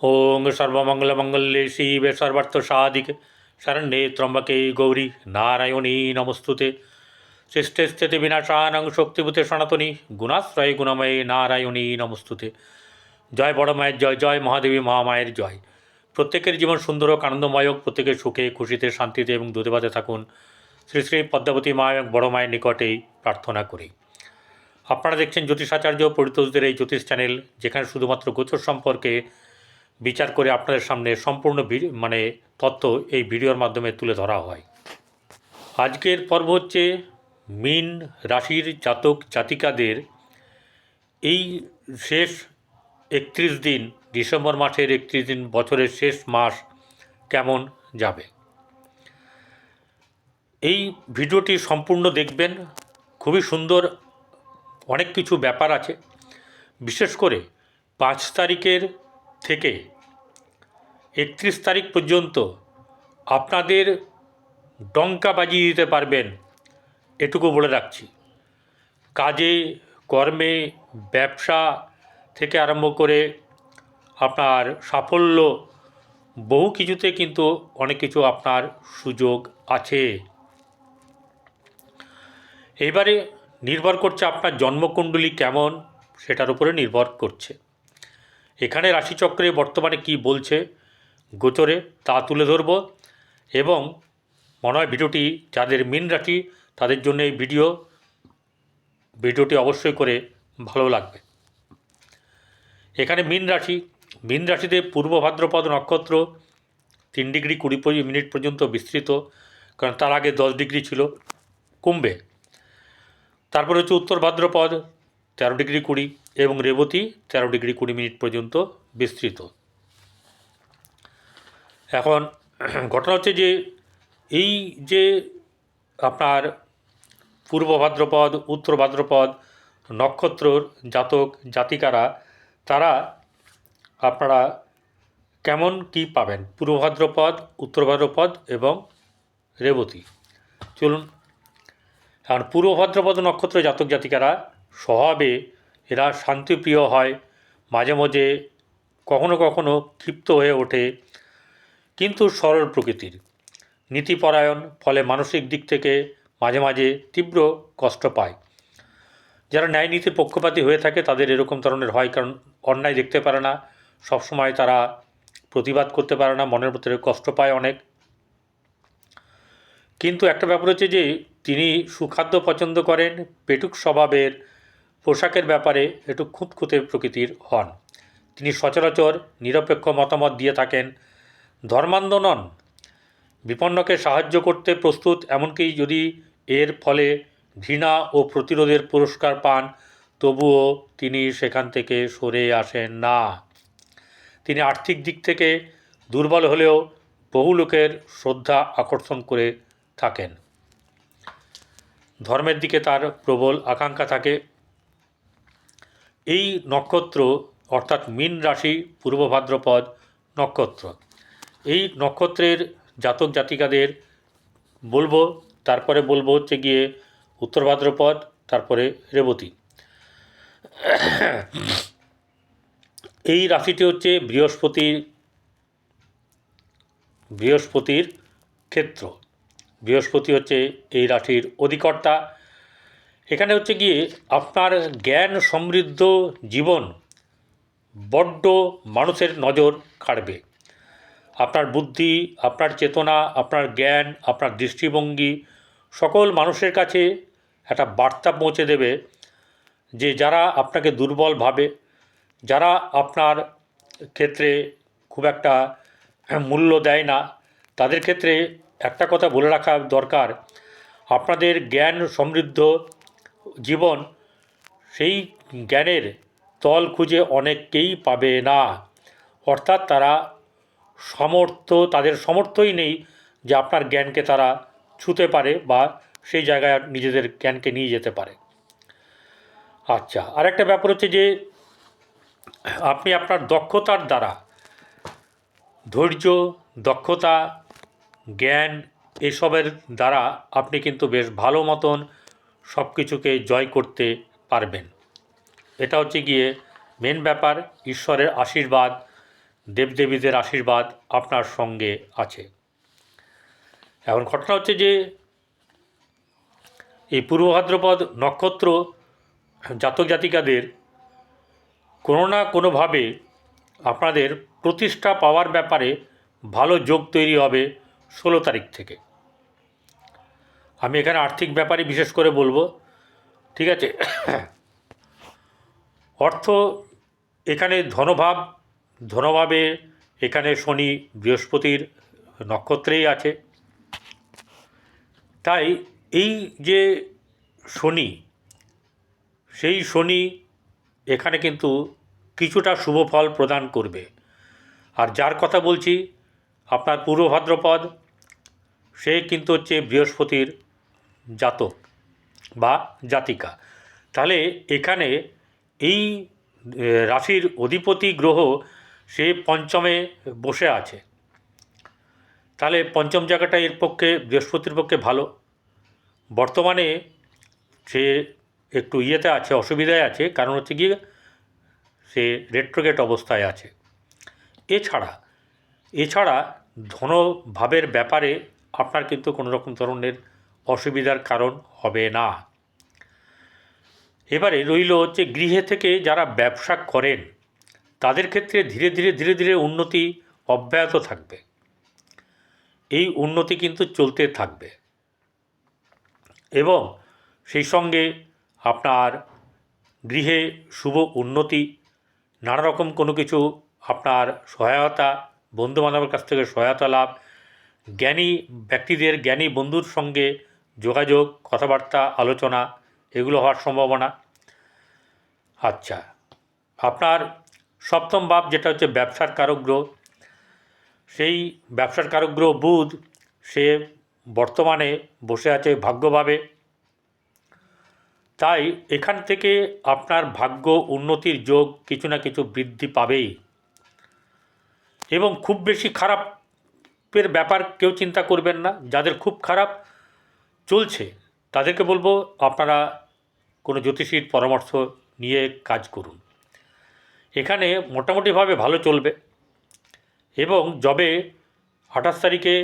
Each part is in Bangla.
ওং সর্বমঙ্গলমঙ্গলে শিবে সর্বার্থ সাধিকে শরণ্যে ত্রম্বকে গৌরী নারায়ণী নমস্তুতে সৃষ্টে স্থিতি বিনাশানং শক্তিভূতে সনাতনী গুণাশ্রয়ে গুণময়ে নারায়ণী নমস্তুতে জয় বড় মায়ের জয় জয় মহাদেবী মহামায়ের জয় প্রত্যেকের জীবন সুন্দর হোক, আনন্দময় হোক প্রত্যেকের সুখে, খুশিতে, শান্তিতে এবং দুধেবাতে থাকুন। শ্রী শ্রী পদ্মাবতী মা এবং বড় মায়ের নিকটেই প্রার্থনা করি। আপনারা দেখছেন জ্যোতিষাচার্য পরিতোষদের এই জ্যোতিষ চ্যানেল, যেখানে শুধুমাত্র গোচর সম্পর্কে বিচার করে আপনাদের সামনে সম্পূর্ণ মানে তথ্য এই ভিডিওর মাধ্যমে তুলে ধরা হয়। আজকের পর্ব হচ্ছে মিন রাশির জাতক জাতিকাদের এই শেষ একত্রিশ দিন, ডিসেম্বর মাসের একত্রিশ দিন, বছরের শেষ মাস কেমন যাবে? এই ভিডিওটি সম্পূর্ণ দেখবেন। খুবই সুন্দর অনেক কিছু ব্যাপার আছে। বিশেষ করে পাঁচ তারিখের থেকে একত্রিশ তারিখ পর্যন্ত আপনাদের ডঙ্কা বাজিয়ে দিতে পারবেন, এটুকু বলে রাখছি। কাজে, কর্মে, ব্যবসা থেকে আরম্ভ করে আপনার সাফল্য, বহু কিছুতে কিন্তু অনেক কিছু আপনার সুযোগ আছে। এবারে নির্ভর করছে আপনার জন্মকুণ্ডলী কেমন, সেটার উপরে নির্ভর করছে। এখানে রাশিচক্রে বর্তমানে কি বলছে গোচরে তা তুলে ধরব। এবং মনে হয় ভিডিওটি যাদের মিন রাশি তাদের জন্য এই ভিডিও, ভিডিওটি অবশ্যই করে ভালো লাগবে। এখানে মিন রাশি, মিন রাশিতে পূর্ব ভাদ্রপদ নক্ষত্র তিন ডিগ্রি কুড়ি মিনিট পর্যন্ত বিস্তৃত, কারণ তার আগে দশ ডিগ্রি ছিল কুম্ভে। তারপরে হচ্ছে উত্তর ভাদ্রপদ তেরো ডিগ্রি কুড়ি এবং রেবতী তেরো ডিগ্রি কুড়ি মিনিট পর্যন্ত বিস্তৃত। এখন ঘটনা হচ্ছে যে এই যে আপনার পূর্ব ভাদ্রপদ, উত্তর ভাদ্রপদ, নক্ষত্রর জাতক, জাতিকারা, তারা আপনারা কেমন কি পাবেন? পূর্ব ভাদ্রপদ, উত্তর ভাদ্রপদ এবং রেবতী। চলুন কারণ পূর্ব ভাদ্রপদ নক্ষত্র জাতক, জাতিকারা স্বভাবে এরা শান্তিপ্রিয় হয়, মাঝে মাঝে কখনো কখনো ক্ষিপ্ত হয়ে ওঠে। কিন্তু সরল প্রকৃতির নীতিপরায়ণ ফলে মানসিক দিক থেকে মাঝে মাঝে তীব্র কষ্ট পায়। যারা ন্যায় নীতির পক্ষপাতী হয়ে থাকে, তাদের এরকম ধরনের হয় কারণ অন্যায় দেখতে পারে না। সবসময় তারা প্রতিবাদ করতে পারে না, মনের ভিতরে কষ্ট পায় অনেক। কিন্তু একটা ব্যাপার হচ্ছে যে, তিনি সুখাদ্য পছন্দ করেন, পেটুক স্বভাবের পোশাকের ব্যাপারে একটু খুঁতখুঁতে প্রকৃতির হন। তিনি সচরাচর নিরপেক্ষ মতামত দিয়ে থাকেন, ধর্মান্ধ নন। বিপন্নকে সাহায্য করতে প্রস্তুত, এমনকি যদি এর ফলে ঘৃণা ও প্রতিরোধের পুরস্কার পান, তবুও তিনি সেখান থেকে সরে আসেন না। তিনি আর্থিক দিক থেকে দুর্বল হলেও বহু লোকের শ্রদ্ধা আকর্ষণ করে থাকেন। ধর্মের দিকে তার প্রবল আকাঙ্ক্ষা থাকে। এই নক্ষত্র অর্থাৎ মীন রাশি পূর্ব ভাদ্রপদ নক্ষত্র। এই নক্ষত্রের জাতক জাতিকাদের বলব, তারপরে বলব হচ্ছে গিয়ে উত্তর ভাদ্রপদ, তারপরে রেবতী। এই রাশিটি হচ্ছে বৃহস্পতির বৃহস্পতির ক্ষেত্র। বৃহস্পতি হচ্ছে এই রাশির অধিকর্তা এখানে হচ্ছে গিয়ে আপনার জ্ঞান সমৃদ্ধ জীবন বড্ড মানুষের নজর কাড়বে। আপনার বুদ্ধি, আপনার চেতনা, আপনার জ্ঞান, আপনার দৃষ্টিভঙ্গি সকল মানুষের কাছে একটা বার্তা পৌঁছে দেবে যে যারা আপনাকে দুর্বল ভাবে, যারা আপনার ক্ষেত্রে খুব একটা মূল্য দেয় না, তাদের ক্ষেত্রে একটা কথা বলে রাখা দরকার, আপনাদের জ্ঞান সমৃদ্ধ জীবন, সেই জ্ঞানের তল খুঁজে অনেককেই পাবে না। অর্থাৎ তারা সমর্থ তাদের সমর্থই নেই যে আপনার জ্ঞানকে তারা ছুতে পারে বা সেই জায়গায় নিজেদের জ্ঞানকে নিয়ে যেতে পারে। আচ্ছা আরেকটা ব্যাপার হচ্ছে যে, আপনি আপনার দক্ষতার দ্বারা ধৈর্য, দক্ষতা, জ্ঞান এসবের দ্বারা আপনি কিন্তু বেশ ভালো মতন সব কিছুকে জয় করতে পারবেন। এটা হচ্ছে গিয়ে মেন ব্যাপার, ঈশ্বরের আশীর্বাদ, দেবদেবীদের আশীর্বাদ আপনার সঙ্গে আছে। এখন ঘটনা হচ্ছে যে, এই পূর্ব ভাদ্রপদ নক্ষত্র জাতক জাতিকাদের কোনো না কোনোভাবে আপনাদের প্রতিষ্ঠা পাওয়ার ব্যাপারে ভালো যোগ তৈরি হবে ষোলো তারিখ থেকে। আমি এখানে আর্থিক ব্যাপারে বিশেষ করে বলব। ঠিক আছে? অর্থ এখানে ধনভাব, ধনভাবে এখানে শনি বৃহস্পতির নক্ষত্রেই আছে। তাই এই যে শনি, সেই শনি এখানে কিন্তু কিছুটা শুভ ফল প্রদান করবে। আর যার কথা বলছি, আপনার পূর্ব ভাদ্রপদ, সে কিন্তু হচ্ছে বৃহস্পতির জাতক বা জাতিকা। তাহলে এখানে এই রাশির অধিপতি গ্রহ সে পঞ্চমে বসে আছে। তাহলে পঞ্চম জায়গাটা এর পক্ষে, বৃহস্পতির পক্ষে ভালো। বর্তমানে সে একটু ইয়েতে আছে, অসুবিধায় আছে, কারণ হচ্ছে গিয়ে সে রেট্রোগেট অবস্থায় আছে। এছাড়া এছাড়া ধনভাবের ব্যাপারে আপনার কিন্তু কোনো রকম ধরনের অসুবিধার কারণ হবে না। এবারে রইল হচ্ছে গৃহে থেকে যারা ব্যবসা করেন, তাদের ক্ষেত্রে ধীরে ধীরে ধীরে ধীরে উন্নতি অব্যাহত থাকবে। এই উন্নতি কিন্তু চলতে থাকবে। এবং সেই সঙ্গে আপনার গৃহে শুভ উন্নতি নানা রকম কোনো কিছু আপনার সহায়তা, বন্ধুবান্ধবের কাছ থেকে সহায়তা লাভ, জ্ঞানী ব্যক্তিদের, জ্ঞানী বন্ধুর সঙ্গে যোগাযোগ, কথাবার্তা, আলোচনা, এগুলো হওয়ার সম্ভাবনা। আচ্ছা আপনার সপ্তম ভাব যেটা হচ্ছে ব্যবসার কারক গ্রহ সেই ব্যবসার কারক বুধ, সে বর্তমানে বসে আছে ভাগ্যভাবে। তাই এখান থেকে আপনার ভাগ্য উন্নতির যোগ কিছু না কিছু বৃদ্ধি পাবেই। এবং খুব বেশি খারাপের ব্যাপার কেউ চিন্তা করবেন না। যাদের খুব খারাপ চলছে, তাদেরকে বলব আপনারা কোনো জ্যোতিষীর পরামর্শ নিয়ে কাজ করুন। এখানে মোটামুটিভাবে ভালো চলবে এবং যবে আঠাশ তারিখে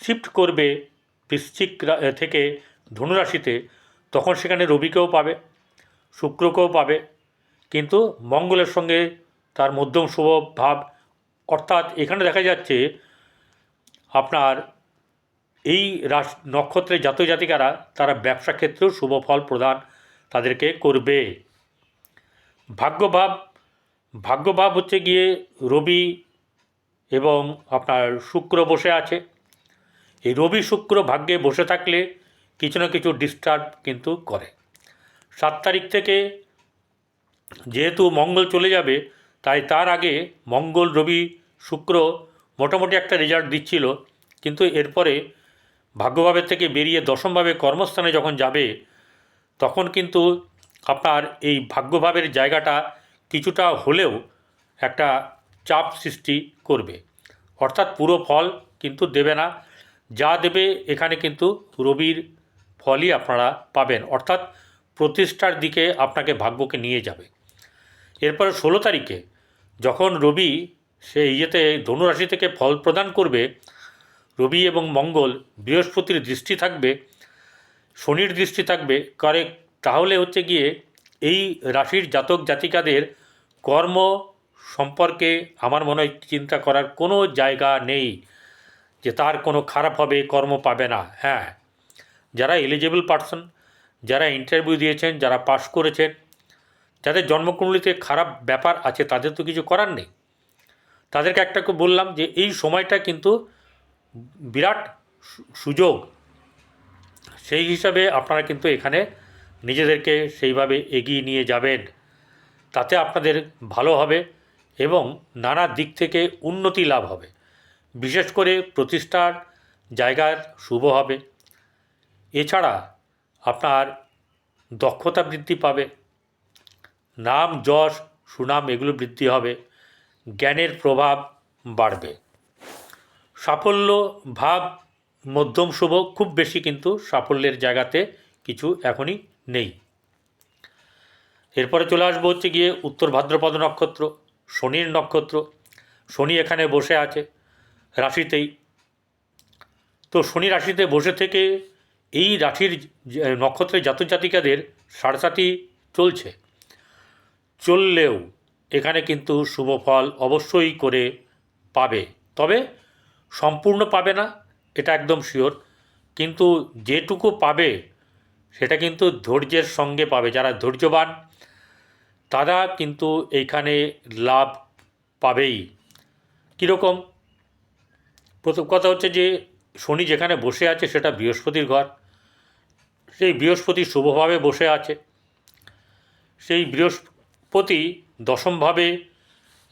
শিফট করবে বৃশ্চিক থেকে ধনুরাশিতে, তখন সেখানে রবিকেও পাবে, শুক্রকেও পাবে। কিন্তু মঙ্গলের সঙ্গে তার মধ্যম শুভ ভাব, অর্থাৎ এখানে দেখা যাচ্ছে আপনার এই রাশ নক্ষত্রের জাতক জাতিকারা তারা ব্যবসা ক্ষেত্রেও শুভ ফল প্রদান তাদেরকে করবে। ভাগ্যভাব ভাগ্যভাব হচ্ছে গিয়ে রবি এবং আপনার শুক্র বসে আছে। এই রবি শুক্র ভাগ্যে বসে থাকলে কিছু না কিছু ডিস্টার্ব কিন্তু করে। সাত তারিখ থেকে যেহেতু মঙ্গল চলে যাবে, তাই তার আগে মঙ্গল, রবি, শুক্র মোটামুটি একটা রেজাল্ট দিচ্ছিল। কিন্তু এরপরে ভাগ্যভাবের থেকে বেরিয়ে দশমভাবে কর্মস্থানে যখন যাবে, তখন কিন্তু আপনার এই ভাগ্যভাবের জায়গাটা কিছুটা হলেও একটা চাপ সৃষ্টি করবে। অর্থাৎ পুরো ফল কিন্তু দেবে না। যা দেবে, এখানে কিন্তু রবির ফলই আপনারা পাবেন। অর্থাৎ প্রতিষ্ঠার দিকে আপনাকে ভাগ্যকে নিয়ে যাবে। এরপরে ষোলো তারিখে যখন রবি সে ইয়েতে, ধনুরাশি থেকে ফল প্রদান করবে রবি এবং মঙ্গল বৃহস্পতির দৃষ্টি থাকবে, শনির দৃষ্টি থাকবে করে তাহলে হচ্ছে গিয়ে এই রাশির জাতক জাতিকাদের কর্ম সম্পর্কে আমার মনে হয় চিন্তা করার কোনো জায়গা নেই যে তার কোনো খারাপ হবে, কর্ম পাবে না। হ্যাঁ যারা এলিজেবল পার্সন যারা ইন্টারভিউ দিয়েছেন, যারা পাশ করেছেন, যাদের জন্মকুণ্ডলিতে খারাপ ব্যাপার আছে, তাদের তো কিছু করার নেই। তাদেরকে একটা বললাম যে এই সময়টা কিন্তু বিরাট সুযোগ। সেই হিসাবে আপনারা কিন্তু এখানে নিজেদেরকে সেইভাবে এগিয়ে নিয়ে যাবেন। তাতে আপনাদের ভালো হবে এবং নানা দিক থেকে উন্নতি লাভ হবে। বিশেষ করে প্রতিষ্ঠার জায়গার শুভ হবে। এছাড়া আপনার দক্ষতা বৃদ্ধি পাবে। নাম, যশ, সুনাম এগুলো বৃদ্ধি হবে। জ্ঞানের প্রভাব বাড়বে। সাফল্য ভাব মধ্যম শুভ, খুব বেশি কিন্তু সাফল্যের জায়গাতে কিছু এখনই নেই। এরপরে চলে আসব হচ্ছে গিয়ে উত্তর ভাদ্রপদ নক্ষত্র, শনির নক্ষত্র। শনি এখানে বসে আছে রাশিতেই। তো শনি রাশিতে বসে থেকে এই রাশির নক্ষত্রের জাতক জাতিকাদের সাড়ে চলছে। চললেও এখানে কিন্তু শুভ ফল অবশ্যই করে পাবে। তবে সম্পূর্ণ পাবে না, এটা একদম শিওর কিন্তু যেটুকু পাবে, সেটা কিন্তু ধৈর্যের সঙ্গে পাবে। যারা ধৈর্যবান, তারা কিন্তু এইখানে লাভ পাবেই। কীরকম? প্রথম কথা হচ্ছে যে, শনি যেখানে বসে আছে, সেটা বৃহস্পতির ঘর। সেই বৃহস্পতি শুভভাবে বসে আছে। সেই বৃহস্পতি দশমভাবে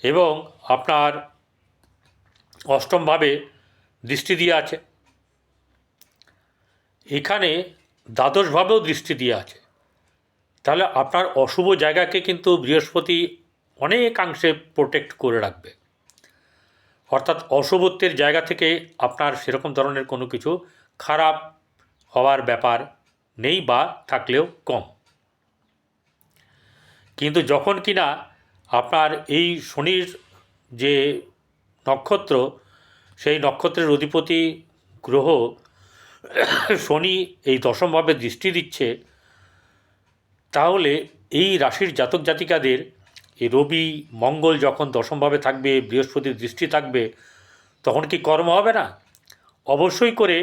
এবং আপনার অষ্টমভাবে দৃষ্টি দিয়ে আছে। এখানে দ্বাদশভাবেও দৃষ্টি দিয়ে আছে। তাহলে আপনার অশুভ জায়গাকে কিন্তু বৃহস্পতি অনেকাংশে প্রোটেক্ট করে রাখবে। অর্থাৎ অশুভত্বের জায়গা থেকে আপনার সেরকম ধরনের কোনো কিছু খারাপ হওয়ার ব্যাপার নেই বা থাকলেও কম। কিন্তু যখন কিনা আপনার এই শনির যে নক্ষত্র, সেই নক্ষত্রের অধিপতি গ্রহ শনি এই দশমভাবে দৃষ্টি দিচ্ছে, তাহলে এই রাশির জাতক জাতিকাদের এই রবি, মঙ্গল যখন দশমভাবে থাকবে, বৃহস্পতির দৃষ্টি থাকবে, তখন কি কর্ম হবে না? অবশ্যই করে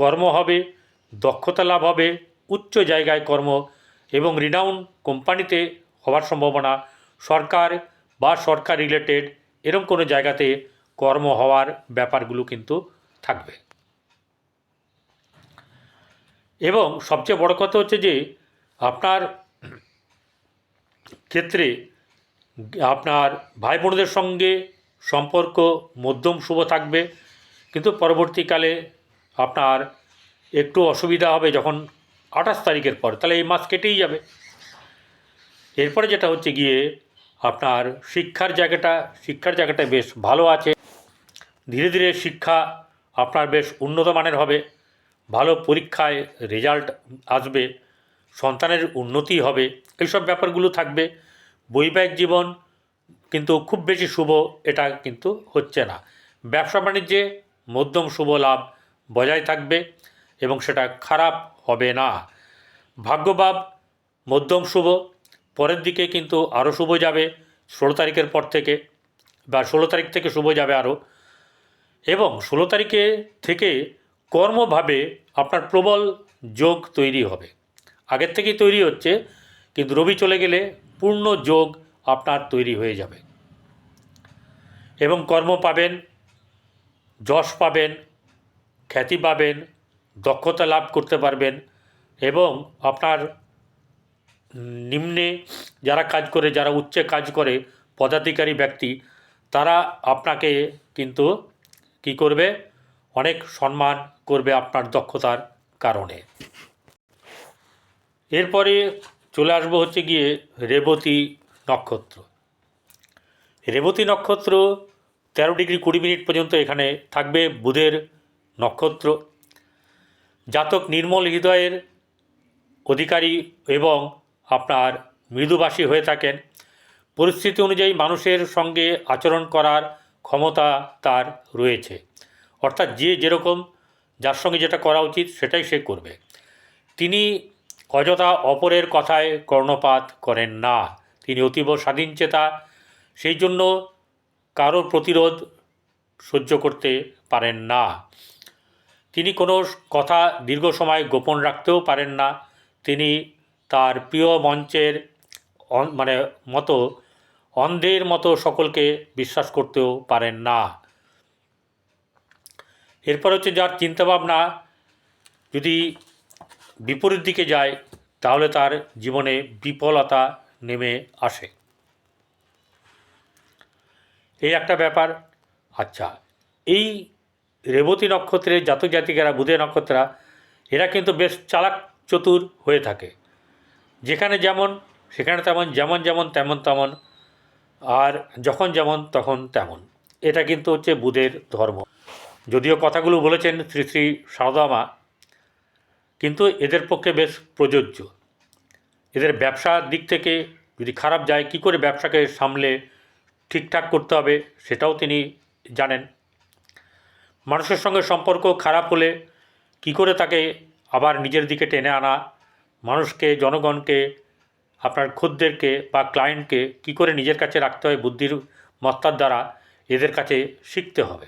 কর্ম হবে, দক্ষতা লাভ হবে, উচ্চ জায়গায় কর্ম এবং রিনাউন কোম্পানিতে হওয়ার সম্ভাবনা, সরকার বা সরকার রিলেটেড এরম কোনো জায়গাতে কর্ম হওয়ার ব্যাপারগুলো কিন্তু থাকবে। এবং সবচেয়ে বড় কথা হচ্ছে যে, আপনার ক্ষেত্রে আপনার ভাই বোনদের সঙ্গে সম্পর্ক মধ্যম শুভ থাকবে, কিন্তু পরবর্তীকালে আপনার একটু অসুবিধা হবে যখন আঠাশ তারিখের পর, তাহলে এই মাস কেটেই যাবে। এরপরে যেটা হচ্ছে গিয়ে, আপনার শিক্ষার জায়গাটা শিক্ষার জায়গাটা বেশ ভালো আছে। ধীরে ধীরে শিক্ষা আপনার বেশ উন্নত মানের হবে, ভালো পরীক্ষায় রেজাল্ট আসবে, সন্তানের উন্নতি হবে, এইসব ব্যাপারগুলো থাকবে। বৈবাহিক জীবন কিন্তু খুব বেশি শুভ, এটা কিন্তু হচ্ছে না। ব্যবসা বাণিজ্যে মধ্যম শুভ লাভ বজায় থাকবে এবং সেটা খারাপ হবে না। ভাগ্যভাব মধ্যম শুভ, পরের দিকে কিন্তু আরও শুভ যাবে, ষোলো তারিখের পর থেকে বা ষোলো তারিখ থেকে শুভ যাবে আরও। এবং ষোলো তারিখে থেকে কর্মভাবে আপনার প্রবল যোগ তৈরি হবে। আগের থেকেই তৈরি হচ্ছে, কিন্তু রবি চলে গেলে পূর্ণ যোগ আপনার তৈরি হয়ে যাবে। এবং কর্ম পাবেন, যশ পাবেন, খ্যাতি পাবেন, দক্ষতা লাভ করতে পারবেন এবং আপনার নিম্নে যারা কাজ করে, যারা উচ্চে কাজ করে, পদাধিকারী ব্যক্তি, তারা আপনাকে কিন্তু কি করবে? অনেক সম্মান করবে আপনার দক্ষতার কারণে। এরপরে চলে আসব হচ্ছে গিয়ে রেবতী নক্ষত্র। রেবতী নক্ষত্র তেরো ডিগ্রি কুড়ি মিনিট পর্যন্ত এখানে থাকবে বুধের নক্ষত্র। জাতক নির্মল হৃদয়ের অধিকারী এবং আপনার মৃদুবাসী হয়ে থাকেন। পরিস্থিতি অনুযায়ী মানুষের সঙ্গে আচরণ করার ক্ষমতা তার রয়েছে। অর্থাৎ যে যেরকম যার সঙ্গে যেটা করা উচিত সেটাই সে করবে। তিনি অযথা অপরের কথায় কর্ণপাত করেন না। তিনি অতীব স্বাধীনচেতা সেই জন্য কারোর প্রতিরোধ সহ্য করতে পারেন না। তিনি কোনো কথা দীর্ঘ সময় গোপন রাখতেও পারেন না। তিনি তার প্রিয় মঞ্চের মানে মতো অন্ধের মতো সকলকে বিশ্বাস করতেও পারেন না। এরপর হচ্ছে যার চিন্তাভাবনা যদি বিপরীত দিকে যায়, তাহলে তার জীবনে বিফলতা নেমে আসে। এই একটা ব্যাপার। আচ্ছা এই রেবতী নক্ষত্রের জাতক জাতিকারা, বুধের নক্ষত্রা এরা কিন্তু বেশ চালাক চতুর হয়ে থাকে। যেখানে যেমন, সেখানে তেমন, যেমন যেমন, তেমন তেমন আর যখন যেমন তখন তেমন। এটা কিন্তু হচ্ছে বুধের ধর্ম। যদিও কথাগুলো বলেছেন শ্রী শ্রী সারদা মা কিন্তু এদের পক্ষে বেশ প্রযোজ্য। এদের ব্যবসার দিক থেকে যদি খারাপ যায়, কি করে ব্যবসাকে সামলে ঠিকঠাক করতে হবে সেটাও তিনি জানেন। মানুষের সঙ্গে সম্পর্ক খারাপ হলে কি করে তাকে আবার নিজের দিকে টেনে আনা? মানুষকে, জনগণকে আপনার খদ্দেরকে বা ক্লায়েন্টকে কি করে নিজের কাছে রাখতে হয় বুদ্ধির মত্তার দ্বারা, এদের কাছে শিখতে হবে।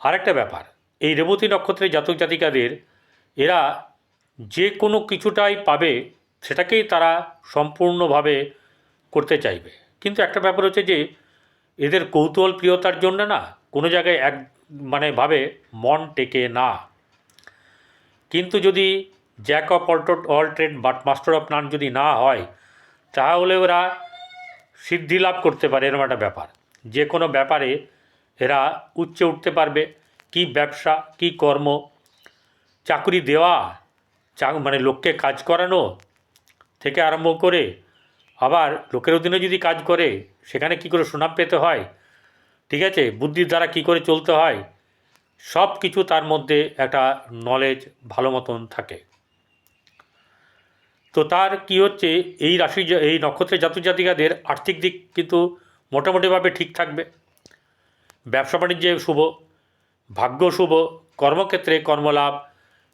আরেকটা ব্যাপার, এই রেবতী নক্ষত্রের জাতক জাতিকাদের, এরা যে কোনো কিছুটাই পাবে, সেটাকেই তারা সম্পূর্ণভাবে করতে চাইবে। কিন্তু একটা ব্যাপার হচ্ছে যে, এদের কৌতূহল প্রিয়তার জন্য না, কোনো জায়গায় এক মানে ভাবে মন টেকে না। কিন্তু যদি jack of all all trade but master of none যদি না হয়, তাহলে ওরা সিদ্ধি লাভ করতে পারে, এরকম একটা ব্যাপার। যে কোনো ব্যাপারে এরা উচ্চে উঠতে পারবে, কি ব্যবসা, কি কর্ম, চাকরি দেওয়া, চা মানে লোককে কাজ করানো থেকে আরম্ভ করে, আবার লোকের অধীনে যদি কাজ করে, সেখানে কি করে সুনাম পেতে হয়? ঠিক আছে? বুদ্ধির দ্বারা কি করে চলতে হয়? সব কিছু তার মধ্যে একটা নলেজ ভালো মতন থাকে। তো তার কি হচ্ছে, এই রাশি এই নক্ষত্রের জাতক জাতিকাদের আর্থিক দিক কিন্তু মোটামুটিভাবে ঠিক থাকবে। ব্যবসা বাণিজ্যে শুভ, ভাগ্য শুভ, কর্মক্ষেত্রে কর্মলাভ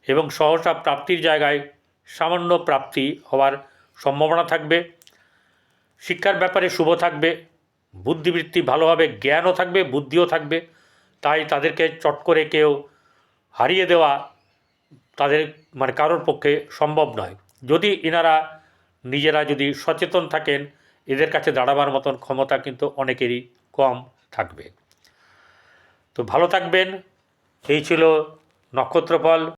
এবং সহসা প্রাপ্তির জায়গায় সামান্য প্রাপ্তি হওয়ার সম্ভাবনা থাকবে। শিক্ষার ব্যাপারে শুভ থাকবে, বুদ্ধিবৃত্তি ভালোভাবে জ্ঞানও থাকবে, বুদ্ধিও থাকবে। তাই তাদেরকে চট করে কেউ হারিয়ে দেওয়া তাদের মানে কারোর পক্ষে সম্ভব নয়। যদি এনারা নিজেরা যদি সচেতন থাকেন, এদের কাছে দাঁড়াবার মতন ক্ষমতা কিন্তু অনেকেরই কম থাকবে। তো ভালো থাকবেন। এই ছিল নক্ষত্রফল।